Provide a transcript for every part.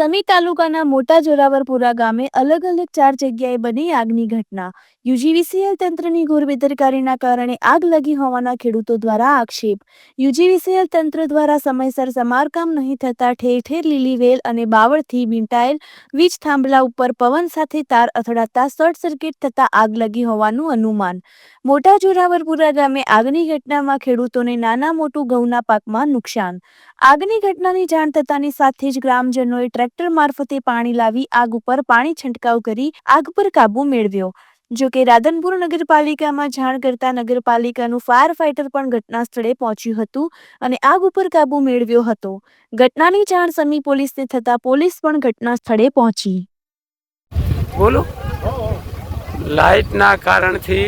સમી તાલુકાના મોટા જોરાવરપુરા ગામે અલગ અલગ ચાર જગ્યાએ બની આગની ઘટના. યુજીવીસીએલ તંત્રની ઘોર બેદરકારીના કારણે આગ લાગી હોવાના ખેડૂતો દ્વારા આક્ષેપ. યુજીવીસીએલ તંત્ર દ્વારા સમયસર સમારકામ નહીં થતા ઠેર ઠેર લીલી વેલ અને બાવળથી વીંટાયેલ વીજ થાંભલા ઉપર પવન સાથે તાર અથડાતા શોર્ટ સર્કિટ થતા આગ લાગી હોવાનું અનુમાન. મોટા જોરાવરપુરા ગામે આગની ઘટનામાં ખેડૂતોને નાના મોટું ઘઉંના પાકમાં નુકસાન. આગની ઘટનાની જાણ થતાની સાથે જ ગ્રામજનોએ ટ્રેક્ટર મારફતે પાણી લાવી આગ ઉપર પાણી છંટકાવ કરી આગ પર કાબુ મેળવ્યો. જો કે રાધનપુર નગરપાલિકામાં જાણ કરતા નગરપાલિકાનું ફાયર ફાઇટર પણ ઘટના સ્થળે પહોંચ્યું હતું અને આગ ઉપર કાબુ મેળવ્યો હતો. ઘટનાની જાણ સમી પોલીસને થતા પોલીસ પણ ઘટના સ્થળે પહોંચી. બોલો. લાઇટના કારણથી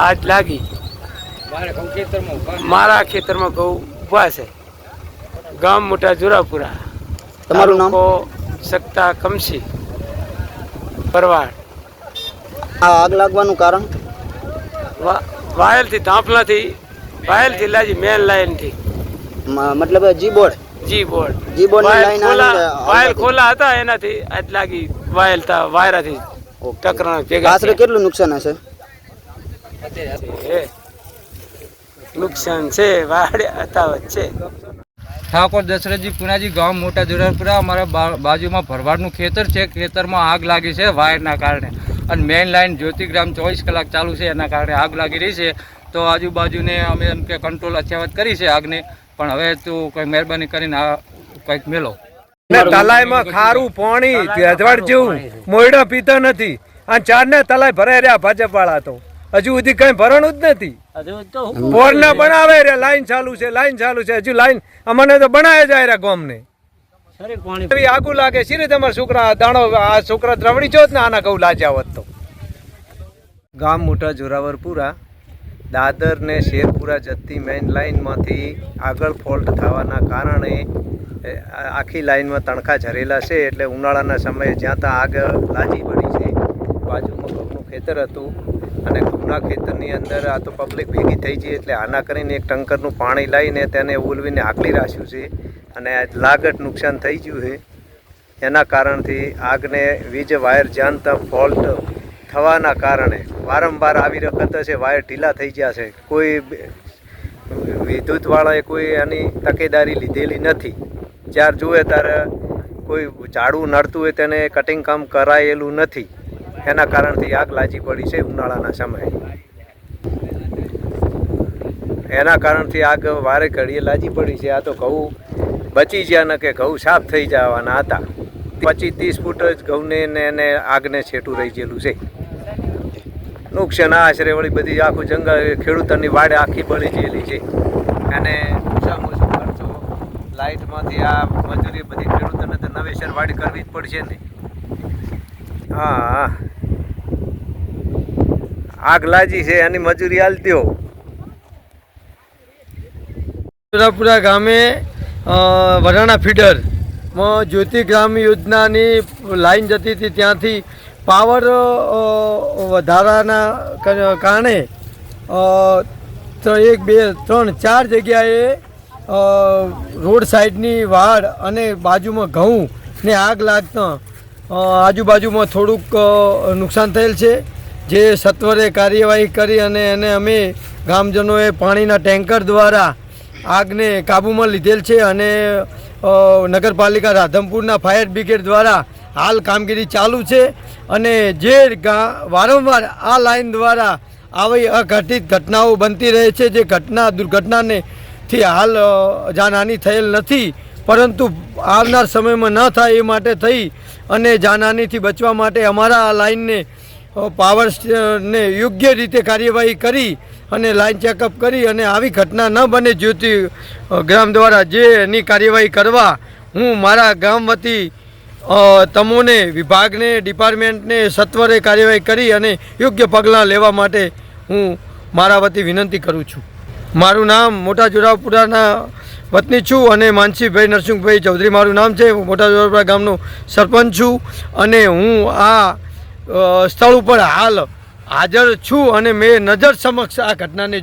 આગ લાગી. મારા ખેતરમાં ઘઉં ઊભા છે. ગામ મોટા જોરાપુરા. તમારું નામ? સત્તા કમસી પરવાડ આ આગ લાગવાનું કારણ? વાયલથી ધાંપલાથી વાયલથી લાજી મેન લાઈનથી મતલબ જી બોર્ડ જી બોર્ડ જી બોર્ડની લાઈન ખોલા વાયલ ખોલા હતા એનાથી આજ લાગી વાયલ તા વાયરાથી ટકરાણ ભેગા આશરે કેટલું નુકસાન હશે? નુકસાન છે વાડ્યા હતા છે. ઠાકોર દશરથજી પુનાજી ગામ મોટા જોરાપુરા અમારા બા- બાજુમાં ભરવાડનું ખેતર છે. ખેતરમાં આગ લાગી છે વાયરના કારણે. અને મેઇન લાઇન જ્યોતિગ્રામ ચોવીસ કલાક ચાલુ છે એના કારણે આગ લાગી રહી છે. તો આજુબાજુને અમે એમ કે કંટ્રોલ અથ્યાવત કરી છે આગને. પણ હવે તું કંઈ મહેરબાની કરીને આ કંઈક મેલો. ને તલાઈમાં ખારું પાણી અજવાળ જેવું મોયડા પીતા નથી. અને ચાર ને તલાઈ ભરાઈ રહ્યા ભાજપ વાળા તો. હજુ સુધી કઈ ભરણું જ નથી. પોર ને બનાવે રે? લાઈન ચાલુ છે લાઈન ચાલુ છે. હજુ લાઈન અમને તો બનાવે જાય રે ગોમ ને આગું લાગે. છે તમારા છોકરા દાણો આ છોકરા દ્રવડી છો જ ને આના કહું લાજ્યા હોત તો. ગામ મોટા જોરાવરપુરા દાદર ને શેરપુરા જતી મેઇન લાઇનમાંથી આગળ ફોલ્ટ થવાના કારણે આખી લાઇનમાં તણખા ઝરેલા છે એટલે ઉનાળાના સમયે જ્યાં ત્યાં આગ લાજી પડી છે. બાજુમાં ઘઉંનું ખેતર હતું. અને ઘઉંના ખેતરની અંદર આ તો પબ્લિક ભેગી થઈ છે એટલે આના કરીને એક ટંકરનું પાણી લાવીને તેને ઉલવીને આકલી રાખ્યું છે. અને લાગત નુકસાન થઈ ગયું છે. એના કારણથી આગને વીજ વાયર જાણતા ફોલ્ટ થવાના કારણે વારંવાર આવી વખત છે વાયર ઢીલા થઈ ગયા છે. કોઈ વિદ્યુતવાળાએ કોઈ એની તકેદારી લીધેલી નથી. જ્યારે જુએ ત્યારે કોઈ ઝાડું નડતું હોય તેને કટિંગ કામ કરાયેલું નથી. એના કારણથી આગ લાજી પડી છે ઉનાળાના સમયે. એના કારણથી આગ વારે ઘડીએ લાજી પડી છે. આ તો ઘઉં બચી ગયા ને કે ઘઉં સાફ થઈ જવાના હતા. પચીસ ત્રીસ ફૂટ જ ઘઉંને એને આગને છેટું રહી ગયેલું છે. નુકસાન આશરે વળી બધી આખું જંગલ ખેડૂતોની વાડે આખી બળી ગયેલી છે. અને ઓછામાં ઓછો ખર્ચો લાઇટમાંથી આ મજૂરી બધી ખેડૂતોને તો નવેસર વાડી કરવી જ પડશે ને. હા હા. આગ લાગી છે, એની મજૂરી હાલતી હો સુરાપુરા ગામે વરાણા ફીડરમાં જ્યોતિ ગ્રામ યોજનાની લાઈન જતી હતી. ત્યાંથી પાવર વધારાના કારણે એક, બે, ત્રણ, ચાર જગ્યાએ રોડ સાઈડની વાડ અને બાજુમાં ઘઉં ને આગ લાગતા આજુબાજુમાં થોડુંક નુકસાન થયેલ છે. જે સત્વરે કાર્યવાહી કરી અને એને અમે ગામજનોએ પાણીના ટેન્કર દ્વારા આગને કાબૂમાં લીધેલ છે અને નગરપાલિકા રાધમપુરના ફાયર બ્રિગેડ દ્વારા હાલ કામગીરી ચાલુ છે અને જે વારંવાર આ લાઇન દ્વારા આવી અઘટિત ઘટનાઓ બનતી રહે છે જે ઘટના દુર્ઘટનાને થી હાલ જાનહાની થયેલ નથી. પરંતુ આવનાર સમયમાં ન થાય એ માટે થઈ અને જાનહાનીથી બચવા માટે અમારા આ લાઈનને પાવર સ્ટ- ને યોગ્ય રીતે કાર્યવાહી કરી અને લાઇન ચેકઅપ કરી અને આવી ઘટના ન બને જ્યોતિ ગ્રામ દ્વારા જે એની કાર્યવાહી કરવા હું મારા ગામ વતી તમોને, વિભાગને, ડિપાર્ટમેન્ટને સત્વરે કાર્યવાહી કરી અને યોગ્ય પગલાં લેવા માટે હું મારા વતી વિનંતી કરું છું. મારું નામ મોટા જોરાપુરાના વતની છું અને માનસીભાઈ નરસિંહભાઈ ચૌધરી મારું નામ છે. મોટા જોરાપુરા ગામનો સરપંચ છું અને હું આ સ્થળ ઉપર હાલ હાજર છું અને મેં નજર સમક્ષ આ ઘટનાને